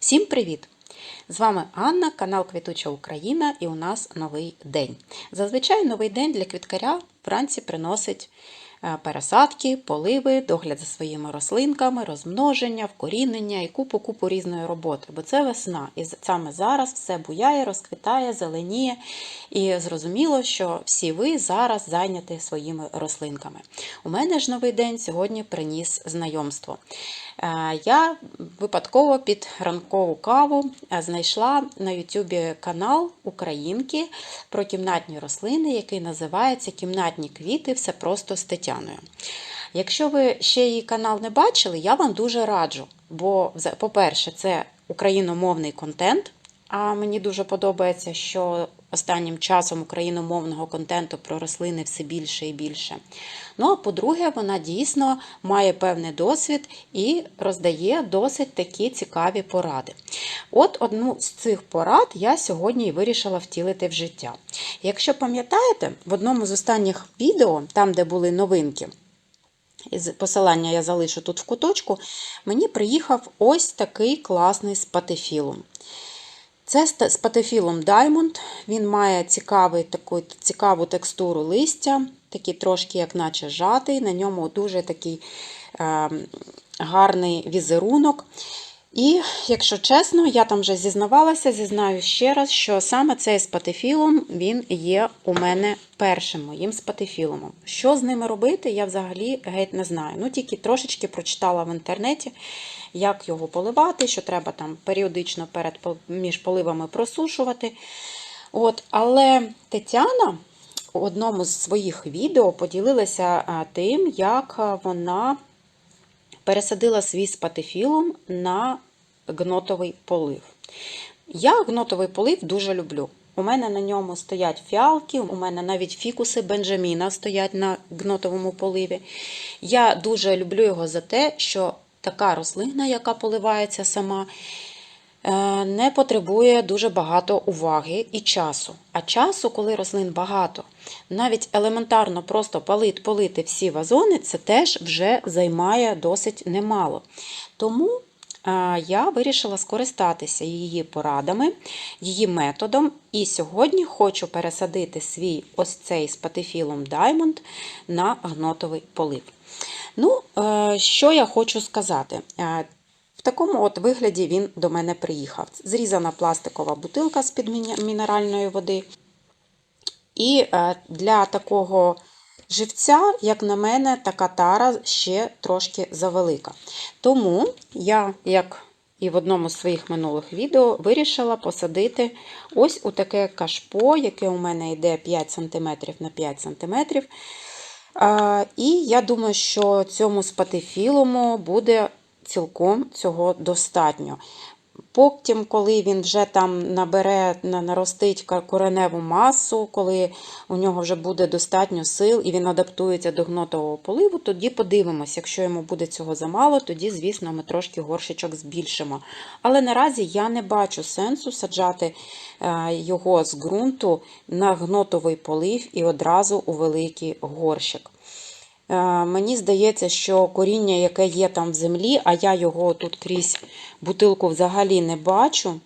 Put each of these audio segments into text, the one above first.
Всім привіт! З вами Анна, канал Квітуча Україна, і у нас новий день. Зазвичай новий день для квіткаря вранці приносить пересадки, поливи, догляд за своїми рослинками, розмноження, вкорінення і купу-купу різної роботи. Бо це весна, і саме зараз все буяє, розквітає, зеленіє. І зрозуміло, що всі ви зараз зайняті своїми рослинками. У мене ж новий день сьогодні приніс знайомство. Е, Я випадково під ранкову каву е, знайшла на Ютубі канал Українки про кімнатні рослини, який називається Кімнатні квіти. Все просто з Тетяною. Якщо ви ще її канал не бачили, я вам дуже раджу. Бо, по-перше, це україномовний контент. А мені дуже подобається, що останнім часом україномовного контенту про рослини все більше і більше. Ну а по-друге, вона дійсно має певний досвід і роздає досить такі цікаві поради. От одну з цих порад я сьогодні і вирішила втілити в життя. Якщо пам'ятаєте, в одному з останніх відео, там де були новинки, із посилання я залишу тут в куточку, мені приїхав ось такий класний спатифілум. Це спатифілум Diamond. Він має цікавий, таку, цікаву текстуру листя, такий трошки, як наче жатий. На ньому дуже такий е, гарний візерунок. І, якщо чесно, я там вже зізнавалася, зізнаю ще раз, що саме цей спатифілум він є у мене першим моїм спатифілумом. Що з ними робити, я взагалі геть не знаю. Ну, тільки трошечки прочитала в інтернеті, як його поливати, що треба там періодично перед між поливами просушувати. От, але Тетяна у одному з своїх відео поділилася тим, як вона пересадила свій спатифілум на гнотовий полив. Я гнотовий полив дуже люблю. У мене на ньому стоять фіалки, у мене навіть фікуси Бенджаміна стоять на гнотовому поливі. Я дуже люблю його за те, що така рослина, яка поливається сама, е, не потребує дуже багато уваги і часу. А часу, коли рослин багато, навіть елементарно просто полити, полити всі вазони, це теж вже займає досить немало. Тому е, я вирішила скористатися її порадами, її методом. І сьогодні хочу пересадити свій ось цей спатифілум Diamond на гнотовий полив. Ну, е, що я хочу сказати? Е, в такому от вигляді він до мене приїхав. Зрізана пластикова бутилка з-під мінеральної води. І е, для такого живця, як на мене, така тара ще трошки завелика. Тому я, як і в одному з своїх минулих відео, вирішила посадити ось у таке кашпо, яке у мене йде 5 см на 5 см. І я думаю, що цьому спатифілому буде цілком цього достатньо. Потім, коли він вже там набере, наростить кореневу масу, коли у нього вже буде достатньо сил і він адаптується до гнотового поливу, тоді подивимось. Якщо йому буде цього замало, тоді, звісно, ми трошки горщичок збільшимо. Але наразі я не бачу сенсу саджати е, його з ґрунту на гнотовий полив і одразу у великий горщик. Е, Мені здається, що коріння, яке є там в землі, а я його тут крізь бутилку взагалі не бачу,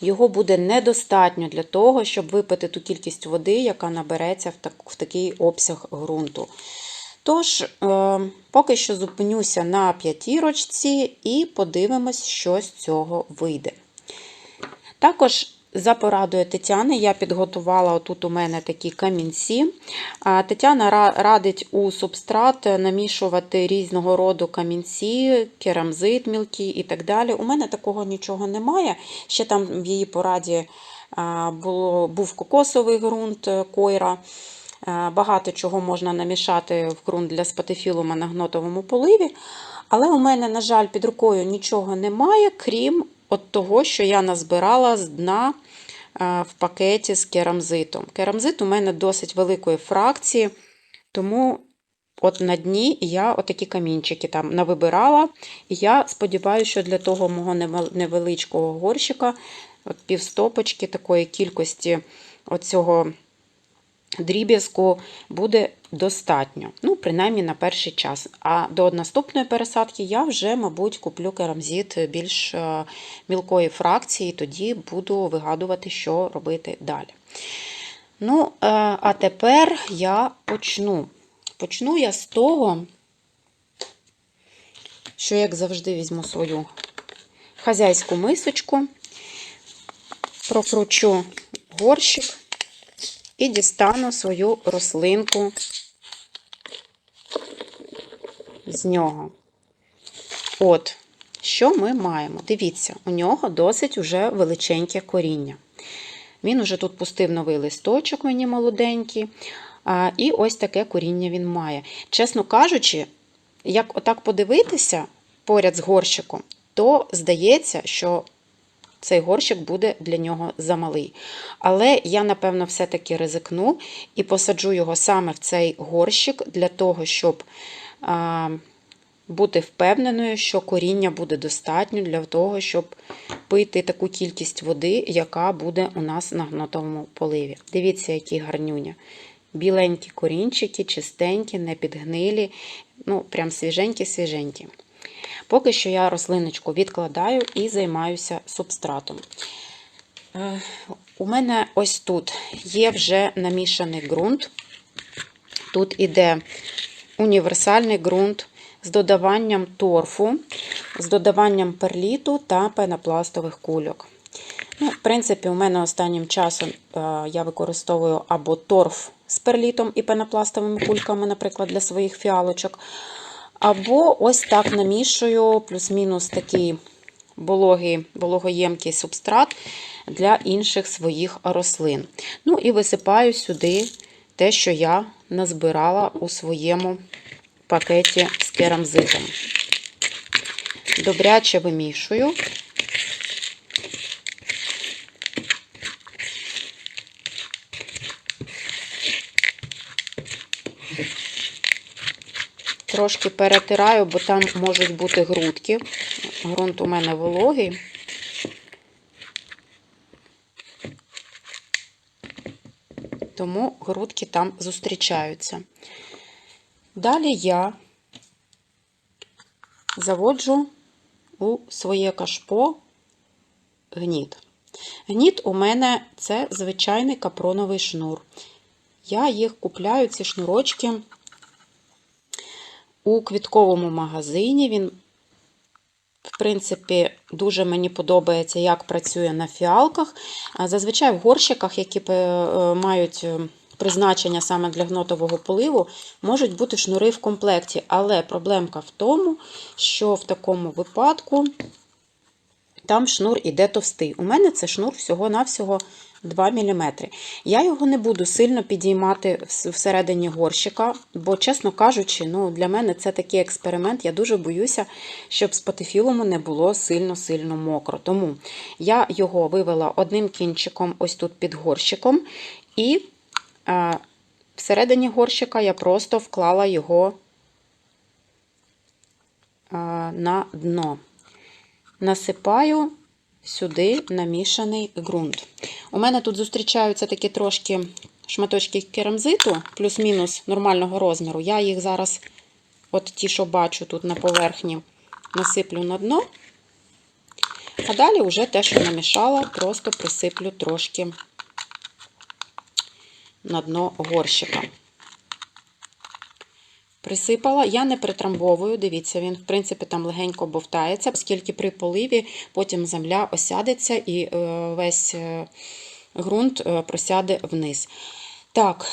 його буде недостатньо для того, щоб випити ту кількість води, яка набереться в, так, в такий обсяг ґрунту. Тож, е, поки що зупинюся на п'ятірочці і подивимось, що з цього вийде. Також за порадою Тетяни я підготувала отут у мене такі камінці. Тетяна радить у субстрат намішувати різного роду камінці, керамзит мілкий і так далі. У мене такого нічого немає. Ще там в її пораді було, був кокосовий ґрунт е, койра. Багато чого можна намішати в ґрунт для спатифілума на гнотовому поливі. Але у мене, на жаль, під рукою нічого немає, крім от того, що я назбирала з дна е, в пакеті з керамзитом. Керамзит у мене досить великої фракції, тому от на дні я отакі камінчики там навибирала. І я сподіваюся, що для того мого невеличкого горщика, от півстопочки такої кількості оцього дріб'язку буде достатньо. Ну, принаймні на перший час. А до наступної пересадки я вже, мабуть, куплю керамзит більш е, мілкої фракції, тоді буду вигадувати, що робити далі. Ну, е, а тепер я почну. Почну я з того, що, як завжди, візьму свою хазяйську мисочку, прокручу горщик і дістану свою рослинку з нього. От, що ми маємо? Дивіться, у нього досить уже величеньке коріння. Він уже тут пустив новий листочок, мені молоденький. І ось таке коріння він має. Чесно кажучи, як отак подивитися поряд з горщиком, то здається, що цей горщик буде для нього замалий. Але я, напевно, все-таки ризикну і посаджу його саме в цей горщик для того, щоб бути впевненою, що коріння буде достатньо для того, щоб пити таку кількість води, яка буде у нас на гнотовому поливі. Дивіться, які гарнюня. Біленькі корінчики, чистенькі, не підгнилі, ну, прям свіженькі-свіженькі. Поки що я рослиночку відкладаю і займаюся субстратом. Е, У мене ось тут є вже намішаний ґрунт. Тут іде універсальний ґрунт з додаванням торфу, з додаванням перліту та пенопластових кульок. Ну, В принципі, у мене останнім часом е, я використовую або торф з перлітом і пенопластовими кульками, наприклад, для своїх фіалочок. Або ось так намішую, плюс-мінус такий вологий, вологоємкий субстрат для інших своїх рослин. Ну і висипаю сюди те, що я назбирала у своєму пакеті з керамзитом. Добряче вимішую. Трошки перетираю, бо там можуть бути грудки. Грунт у мене вологий. Тому грудки там зустрічаються. Далі я заводжу у своє кашпо гніт. Гніт у мене це звичайний капроновий шнур. Я їх купляю, ці шнурочки у квітковому магазині. Він, в принципі, дуже мені подобається, як працює на фіалках. Зазвичай в горщиках, які мають призначення саме для гнотового поливу, можуть бути шнури в комплекті. Але проблемка в тому, що в такому випадку там шнур іде товстий. У мене це шнур всього-навсього 2 мм. Я його не буду сильно підіймати всередині горщика, бо, чесно кажучи, ну, для мене це такий експеримент. Я дуже боюся, щоб з патифілуму не було сильно-сильно мокро. Тому я його вивела одним кінчиком, ось тут під горщиком, і всередині горщика я просто вклала його на дно. Насипаю сюди намішаний ґрунт. У мене тут зустрічаються такі трошки шматочки керамзиту, плюс-мінус нормального розміру. Я їх зараз, от ті, що бачу тут на поверхні, насиплю на дно. А далі вже те, що намішала, просто присиплю трошки на дно горщика. Присипала, я не притрамбовую, дивіться, він, в принципі, там легенько бовтається, оскільки при поливі потім земля осядеться і е, весь е, ґрунт е, просяде вниз. Так,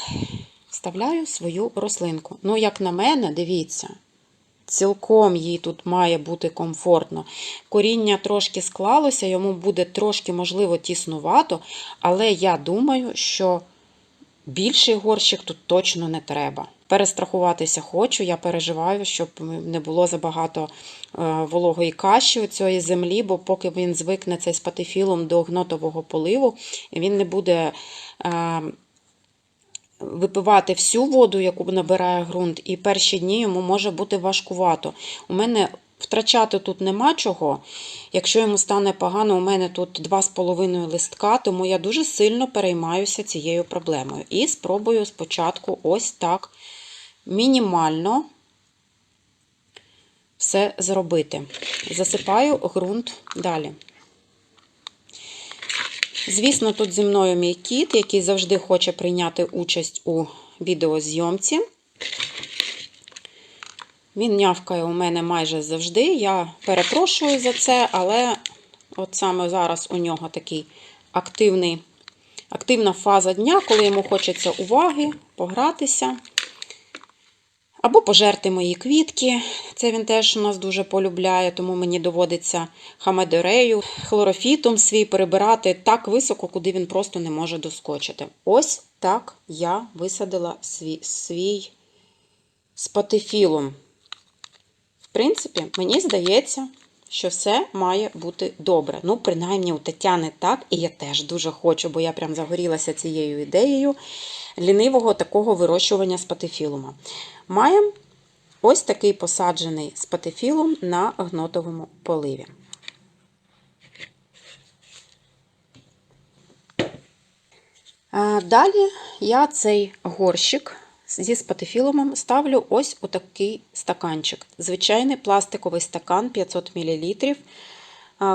вставляю свою рослинку. Ну, як на мене, дивіться, цілком їй тут має бути комфортно. Коріння трошки склалося, йому буде трошки, можливо, тіснувато, але я думаю, що більший горщик тут точно не треба. Перестрахуватися хочу, я переживаю, щоб не було забагато е, вологої каші у цієї землі, бо поки він звикне цей спатифілом до гнотового поливу, він не буде е, випивати всю воду, яку набирає ґрунт, і перші дні йому може бути важкувато. У мене втрачати тут нема чого. Якщо йому стане погано, у мене тут 2,5 листка, тому я дуже сильно переймаюся цією проблемою. І спробую спочатку ось так мінімально все зробити. Засипаю ґрунт далі. Звісно, тут зі мною мій кіт, який завжди хоче прийняти участь у відеозйомці. Він нявкає у мене майже завжди. Я перепрошую за це, але от саме зараз у нього такий активний, активна фаза дня, коли йому хочеться уваги, погратися. Або пожерти мої квітки. Це він теж у нас дуже полюбляє, тому мені доводиться хамедорею, хлорофітом свій перебирати так високо, куди він просто не може доскочити. Ось так я висадила свій, свій спатифілум. В принципі, мені здається, що все має бути добре. Ну, принаймні, у Тетяни так, і я теж дуже хочу, бо я прям загорілася цією ідеєю лінивого такого вирощування спатифілума. Маємо ось такий посаджений спатифілум на гнотовому поливі. Далі я цей горщик зі спатифілумом ставлю ось у такий стаканчик. Звичайний пластиковий стакан 500 мл.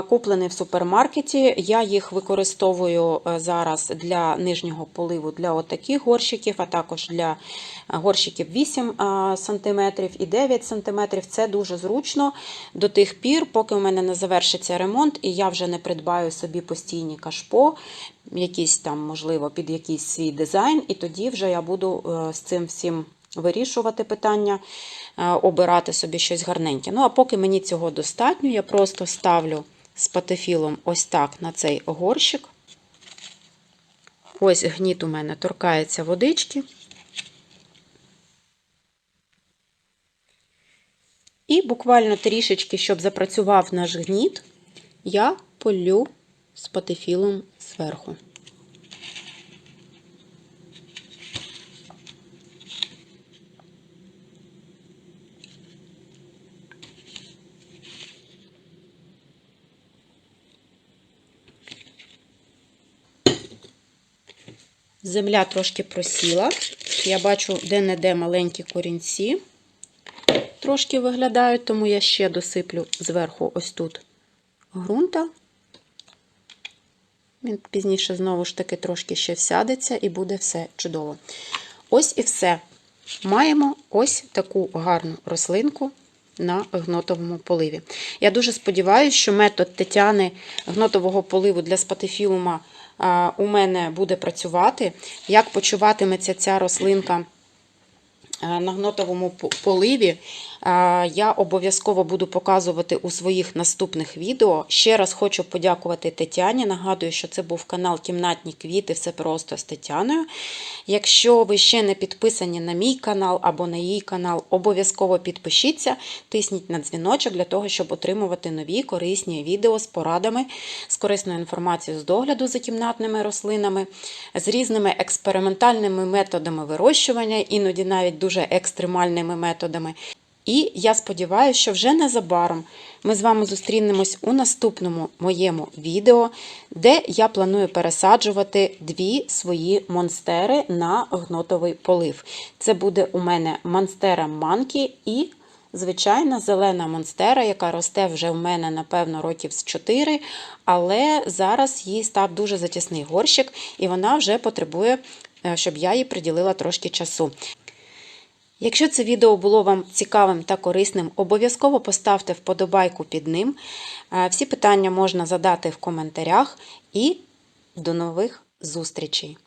Куплений в супермаркеті. Я їх використовую е, зараз для нижнього поливу для отаких горщиків, а також для горщиків 8 см і 9 см. Це дуже зручно до тих пір, поки у мене не завершиться ремонт, і я вже не придбаю собі постійні кашпо, якісь там, можливо, під якийсь свій дизайн, і тоді вже я буду е, з цим всім. Вирішувати питання, е, обирати собі щось гарненьке. Ну, а поки мені цього достатньо, я просто ставлю з патефілом ось так на цей горщик. Ось гніт у мене торкається водички. І буквально трішечки, щоб запрацював наш гніт, я полю з патефілом зверху. Земля трошки просіла. Я бачу, де-не-де маленькі корінці трошки виглядають, тому я ще досиплю зверху ось тут ґрунта. Він пізніше, знову ж таки, трошки ще всядеться і буде все чудово. Ось і все. Маємо ось таку гарну рослинку на гнотовому поливі. Я дуже сподіваюся, що метод Тетяни гнотового поливу для спатифілума у мене буде працювати. Як почуватиметься ця рослинка на гнотовому поливі, я обов'язково буду показувати у своїх наступних відео. Ще раз хочу подякувати Тетяні. Нагадую, що це був канал Кімнатні квіти, все просто з Тетяною. Якщо ви ще не підписані на мій канал або на її канал, обов'язково підпишіться, тисніть на дзвіночок для того, щоб отримувати нові корисні відео з порадами, з корисною інформацією з догляду за кімнатними рослинами, з різними експериментальними методами вирощування, іноді навіть дуже екстремальними методами. І я сподіваюся, що вже незабаром ми з вами зустрінемось у наступному моєму відео, де я планую пересаджувати дві свої монстери на гнотовий полив. Це буде у мене монстера манкі і звичайна зелена монстера, яка росте вже в мене, напевно, років з 4, але зараз їй став дуже затісний горщик, і вона вже потребує, е, щоб я їй приділила трошки часу. Якщо це відео було вам цікавим та корисним, обов'язково поставте вподобайку під ним. Е, всі питання можна задати в коментарях і до нових зустрічей!